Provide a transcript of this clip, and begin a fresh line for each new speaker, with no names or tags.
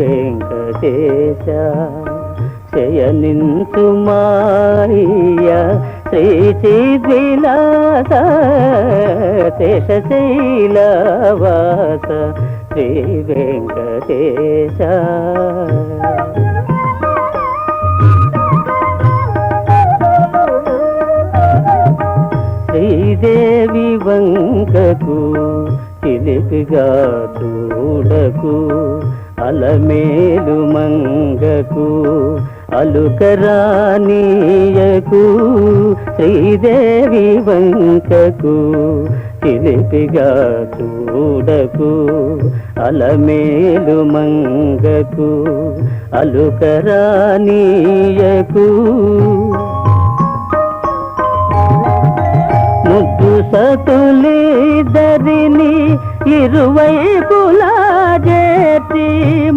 వెంకటేశ శయనింతు మాయ శ్రీ చిద్విలాస శేషశైలవాస శ్రీ వెంకటేశ. శ్రీదేవి వంకకు చిలిపిగా చూడకు అలమేలు మంగకు అలుకరానీయకు శ్రీదేవి వంకకు చిలిపిగా చూడకు అలమేలు మంగకు అలుకరానీయకు ముద్దు సతులిద్దరిని ఇరువైపులా చేతి